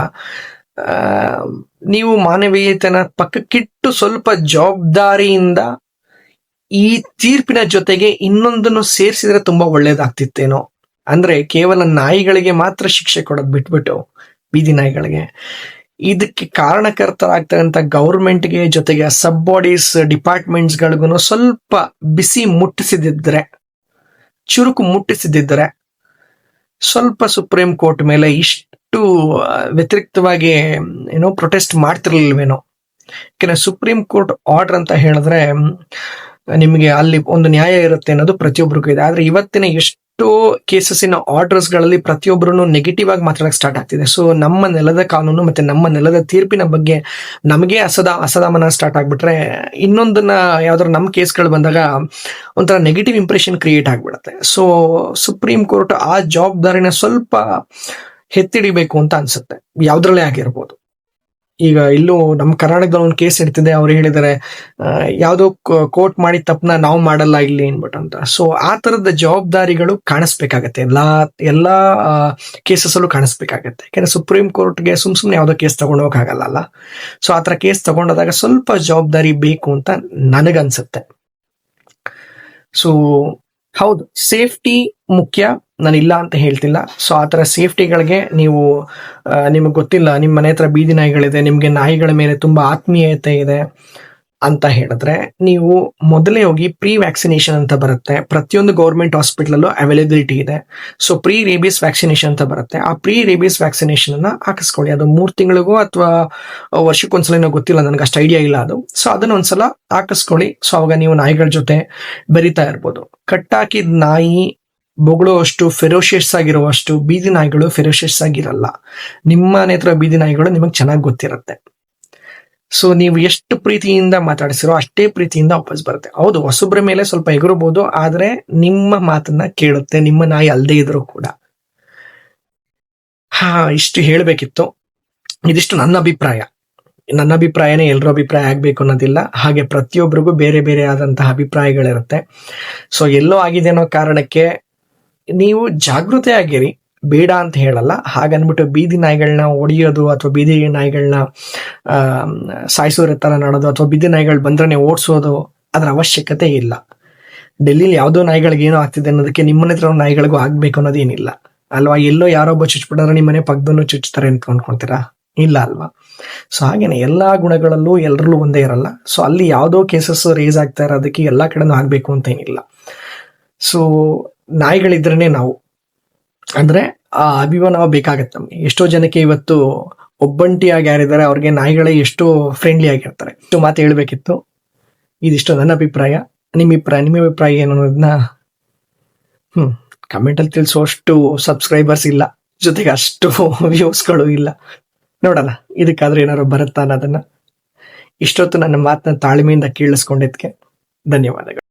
ನೀವು ಮಾನವೀಯತೆನ ಪಕ್ಕಕ್ಕಿಟ್ಟು ಸ್ವಲ್ಪ ಜವಾಬ್ದಾರಿಯಿಂದ ಈ ತೀರ್ಪಿನ ಜೊತೆಗೆ ಇನ್ನೊಂದನ್ನು ಸೇರಿಸಿದ್ರೆ ತುಂಬಾ ಒಳ್ಳೇದಾಗ್ತಿತ್ತೇನೋ. ಅಂದ್ರೆ ಕೇವಲ ನಾಯಿಗಳಿಗೆ ಮಾತ್ರ ಶಿಕ್ಷೆ ಕೊಡೋದು ಬಿಟ್ಬಿಟ್ಟು ಬೀದಿ ನಾಯಿಗಳಿಗೆ. ಇದಕ್ಕೆ ಕಾರಣಕರ್ತರಾಗ್ತಕ್ಕಂಥ ಗೌರ್ಮೆಂಟ್ಗೆ ಜೊತೆಗೆ ಸಬ್ ಬಾಡೀಸ್ ಡಿಪಾರ್ಟ್ಮೆಂಟ್ಸ್ಗಳಿಗೂ ಸ್ವಲ್ಪ ಬಿಸಿ ಮುಟ್ಟಿಸಿದಿದ್ರೆ ಚುರುಕು ಮುಟ್ಟಿಸಿದಿದ್ರೆ ಸ್ವಲ್ಪ ಸುಪ್ರೀಂ ಕೋರ್ಟ್ ಮೇಲೆ ಇಷ್ಟು ಆ, ವ್ಯತಿರಿಕ್ತವಾಗಿ ಏನೋ ಪ್ರೊಟೆಸ್ಟ್ ಮಾಡ್ತಿರ್ಲಿಲ್ವೇನೋ. ಯಾಕೆಂದ್ರೆ ಸುಪ್ರೀಂ ಕೋರ್ಟ್ ಆರ್ಡರ್ ಅಂತ ಹೇಳಿದ್ರೆ ನಿಮಗೆ ಅಲ್ಲಿ ಒಂದು ನ್ಯಾಯ ಇರುತ್ತೆ ಅನ್ನೋದು ಪ್ರತಿಯೊಬ್ಬರಿಗೂ ಇದೆ. ಆದ್ರೆ ಇವತ್ತಿನ ಎಷ್ಟೋ ಕೇಸಸ್ಸಿನ ಆರ್ಡರ್ಸ್ಗಳಲ್ಲಿ ಪ್ರತಿಯೊಬ್ಬರು ನೆಗೆಟಿವ್ ಆಗಿ ಮಾತಾಡಕ್ಕೆ ಸ್ಟಾರ್ಟ್ ಆಗ್ತಿದೆ. ಸೊ ನಮ್ಮ ನೆಲದ ಕಾನೂನು ಮತ್ತೆ ನಮ್ಮ ನೆಲದ ತೀರ್ಪಿನ ಬಗ್ಗೆ ನಮಗೆ ಅಸದ ಅಸದಾಮನ ಸ್ಟಾರ್ಟ್ ಆಗ್ಬಿಟ್ರೆ ಇನ್ನೊಂದನ್ನ ಯಾವ್ದಾದ್ರು ನಮ್ಮ ಕೇಸ್ಗಳು ಬಂದಾಗ ಒಂಥರ ನೆಗೆಟಿವ್ ಇಂಪ್ರೆಷನ್ ಕ್ರಿಯೇಟ್ ಆಗ್ಬಿಡುತ್ತೆ. ಸೊ ಸುಪ್ರೀಂ ಕೋರ್ಟ್ ಆ ಜವಾಬ್ದಾರಿನ ಸ್ವಲ್ಪ ಎತ್ತಿಡಿಬೇಕು ಅಂತ ಅನ್ಸುತ್ತೆ. ಯಾವ್ದ್ರಲ್ಲೇ ಆಗಿರ್ಬೋದು. ಈಗ ಇಲ್ಲೂ ನಮ್ಮ ಕರ್ನಾಟಕದಲ್ಲಿ ಒಂದು ಕೇಸ್ ಇರ್ತಿದೆ ಅವ್ರು ಹೇಳಿದರೆ ಯಾವುದೋ ಕೋರ್ಟ್ ಮಾಡಿದ ತಪ್ಪನ ನಾವು ಮಾಡಲ್ಲ ಇಲ್ಲಿ ಅನ್ಬಿಟ್ಟು ಅಂತ ಸೊ ಆ ತರದ ಜವಾಬ್ದಾರಿಗಳು ಕಾಣಿಸ್ಬೇಕಾಗತ್ತೆ. ಎಲ್ಲಾ ಎಲ್ಲಾ ಕೇಸಸ್ ಅಲ್ಲೂ ಕಾಣಿಸ್ಬೇಕಾಗತ್ತೆ. ಯಾಕಂದ್ರೆ ಸುಪ್ರೀಂ ಕೋರ್ಟ್ಗೆ ಸುಮ್ ಸುಮ್ನೆ ಯಾವ್ದೋ ಕೇಸ್ ತಗೊಂಡು ಹೋಗಕ್ಕಾಗಲ್ಲ ಅಲ್ಲ. ಸೊ ಆ ತರ ಕೇಸ್ ತಗೊಂಡಾಗ ಸ್ವಲ್ಪ ಜವಾಬ್ದಾರಿ ಬೇಕು ಅಂತ ನನಗನ್ಸುತ್ತೆ. ಸೊ ಹೌದು. ಸೇಫ್ಟಿ ಮುಖ್ಯ. ನಾನು ಇಲ್ಲ ಅಂತ ಹೇಳ್ತಿಲ್ಲ. ಸೊ ಆ ಥರ ಸೇಫ್ಟಿಗಳಿಗೆ ನೀವು ನಿಮಗೆ ಗೊತ್ತಿಲ್ಲ, ನಿಮ್ಮ ಮನೆ ಹತ್ರ ಬೀದಿ ನಾಯಿಗಳಿದೆ, ನಿಮಗೆ ನಾಯಿಗಳ ಮೇಲೆ ತುಂಬ ಆತ್ಮೀಯತೆ ಇದೆ ಅಂತ ಹೇಳಿದ್ರೆ, ನೀವು ಮೊದಲೇ ಹೋಗಿ ಪ್ರೀ ವ್ಯಾಕ್ಸಿನೇಷನ್ ಅಂತ ಬರುತ್ತೆ. ಪ್ರತಿಯೊಂದು ಗೌರ್ಮೆಂಟ್ ಹಾಸ್ಪಿಟ್ಲಲ್ಲೂ ಅವೈಲೇಬಿಲಿಟಿ ಇದೆ. ಸೊ ಪ್ರೀ ರೇಬಿಸ್ ವ್ಯಾಕ್ಸಿನೇಷನ್ ಅಂತ ಬರುತ್ತೆ. ಆ ಪ್ರೀ ರೇಬಿಸ್ ವ್ಯಾಕ್ಸಿನೇಷನ್ ಅನ್ನ ಹಾಕಿಸ್ಕೊಳ್ಳಿ. ಅದು ಮೂರು ತಿಂಗಳಿಗೂ ಅಥವಾ ವರ್ಷಕ್ಕೊಂದ್ಸಲ ಗೊತ್ತಿಲ್ಲ, ನನಗೆ ಅಷ್ಟು ಐಡಿಯಾ ಇಲ್ಲ ಅದು. ಸೊ ಅದನ್ನ ಒಂದ್ಸಲ ಹಾಕಿಸ್ಕೊಳ್ಳಿ. ಸೊ ಅವಾಗ ನೀವು ನಾಯಿಗಳ ಜೊತೆ ಬೆರಿತಾ ಇರ್ಬೋದು. ಕಟ್ಟಾಕಿದ ನಾಯಿ ಬೊಗಳುವಷ್ಟು ಫೆರೋಷಿಯಸ್ ಆಗಿರುವಷ್ಟು ಬೀದಿ ನಾಯಿಗಳು ಫೆರೋಷಿಯಸ್ ಆಗಿರಲ್ಲ. ನಿಮ್ಮ ಮನೆ ಬೀದಿ ನಾಯಿಗಳು ನಿಮಗೆ ಚೆನ್ನಾಗಿ ಗೊತ್ತಿರುತ್ತೆ. ಸೊ ನೀವು ಎಷ್ಟು ಪ್ರೀತಿಯಿಂದ ಮಾತಾಡಿಸಿರೋ ಅಷ್ಟೇ ಪ್ರೀತಿಯಿಂದ ವಾಪಸ್ ಬರುತ್ತೆ. ಹೌದು, ಹೊಸಬ್ರ ಮೇಲೆ ಸ್ವಲ್ಪ ಎಗರಬಹುದು ಆದ್ರೆ ನಿಮ್ಮ ಮಾತನ್ನ ಕೇಳುತ್ತೆ, ನಿಮ್ಮ ನಾಯಿ ಅಲ್ಲದೆ ಇದ್ರು ಕೂಡ. ಹಾ, ಇಷ್ಟು ಹೇಳಬೇಕಿತ್ತು. ಇದಿಷ್ಟು ನನ್ನ ಅಭಿಪ್ರಾಯ. ನನ್ನ ಅಭಿಪ್ರಾಯನೇ ಎಲ್ಲರ ಅಭಿಪ್ರಾಯ ಆಗ್ಬೇಕು ಅನ್ನೋದಿಲ್ಲ. ಹಾಗೆ ಪ್ರತಿಯೊಬ್ಬರಿಗೂ ಬೇರೆ ಬೇರೆ ಆದಂತಹ ಅಭಿಪ್ರಾಯಗಳಿರುತ್ತೆ. ಸೊ ಎಲ್ಲೋ ಆಗಿದೆ ಅನ್ನೋ ಕಾರಣಕ್ಕೆ ನೀವು ಜಾಗೃತೆ ಆಗಿರಿ ಬೇಡ ಅಂತ ಹೇಳಲ್ಲ. ಹಾಗನ್ಬಿಟ್ಟು ಬೀದಿ ನಾಯಿಗಳನ್ನ ಒಡೆಯೋದು ಅಥವಾ ಬೀದಿ ನಾಯಿಗಳನ್ನ ಸಾಯಿಸೋರ ಥರ ಮಾಡೋದು ಅಥವಾ ಬೀದಿ ನಾಯಿಗಳು ಬಂದ್ರೆ ಓಡಿಸೋದು ಅದರ ಅವಶ್ಯಕತೆ ಇಲ್ಲ. ಡೆಲ್ಲಿಲಿ ಯಾವುದೋ ನಾಯಿಗಳಿಗೆ ಏನೋ ಆಗ್ತಿದೆ ಅನ್ನೋದಕ್ಕೆ ನಿಮ್ಮನೆ ಹತ್ರ ನಾಯಿಗಳಿಗೂ ಆಗ್ಬೇಕು ಅನ್ನೋದೇನಿಲ್ಲ. ಅಲ್ವಾ? ಎಲ್ಲೋ ಯಾರೊಬ್ಬ ನಿಮ್ಮ ಮನೆ ಪಕ್ಕದನ್ನು ಚುಚ್ತಾರೆ ಅಂತ ಅನ್ಕೊಂತೀರಾ? ಇಲ್ಲ ಅಲ್ವಾ? ಸೊ ಹಾಗೇನೆ ಎಲ್ಲಾ ಗುಣಗಳಲ್ಲೂ ಎಲ್ಲರಲ್ಲೂ ಒಂದೇ ಇರಲ್ಲ. ಸೊ ಅಲ್ಲಿ ಯಾವುದೋ ಕೇಸಸ್ ರೇಸ್ ಆಗ್ತಾ ಇರೋದಕ್ಕೆ ಎಲ್ಲ ಕಡೆನೂ ಆಗಬೇಕು ಅಂತ ಏನಿಲ್ಲ. ಸೊ ನಾಯಿಗಳಿದ್ರೇ ನಾವು. ಅಂದ್ರೆ, ಆ ಅಭಿಮಾನ ಬೇಕಾಗತ್ತೆ ನಮ್ಗೆ. ಎಷ್ಟೋ ಜನಕ್ಕೆ ಇವತ್ತು ಒಬ್ಬಂಟಿಯಾಗಿ ಯಾರಿದ್ದಾರೆ, ಅವ್ರಿಗೆ ನಾಯಿಗಳೇ ಎಷ್ಟು ಫ್ರೆಂಡ್ಲಿ ಆಗಿರ್ತಾರೆ. ಇಷ್ಟು ಮಾತು ಹೇಳ್ಬೇಕಿತ್ತು. ಇದಿಷ್ಟು ನನ್ನ ಅಭಿಪ್ರಾಯ. ನಿಮ್ಮ ಅಭಿಪ್ರಾಯ ನಿಮ್ಮ ಅಭಿಪ್ರಾಯ ಏನು ಅನ್ನೋದನ್ನ, ಹ್ಮ್ ಕಮೆಂಟ್ ಅಲ್ಲಿ ತಿಳಿಸುವಷ್ಟು ಸಬ್ಸ್ಕ್ರೈಬರ್ಸ್ ಇಲ್ಲ. ಜೊತೆಗೆ ಅಷ್ಟು ವ್ಯೂಸ್ಗಳು ಇಲ್ಲ. ನೋಡೋಣ, ಇದಕ್ಕಾದ್ರೆ ಏನಾದ್ರು ಬರುತ್ತಾ ಅನ್ನೋದನ್ನ. ಇಷ್ಟೊತ್ತು ನನ್ನ ಮಾತನ್ನ ತಾಳ್ಮೆಯಿಂದ ಕೇಳಿಸ್ಕೊಂಡಿದ್ಕೆ ಧನ್ಯವಾದಗಳು.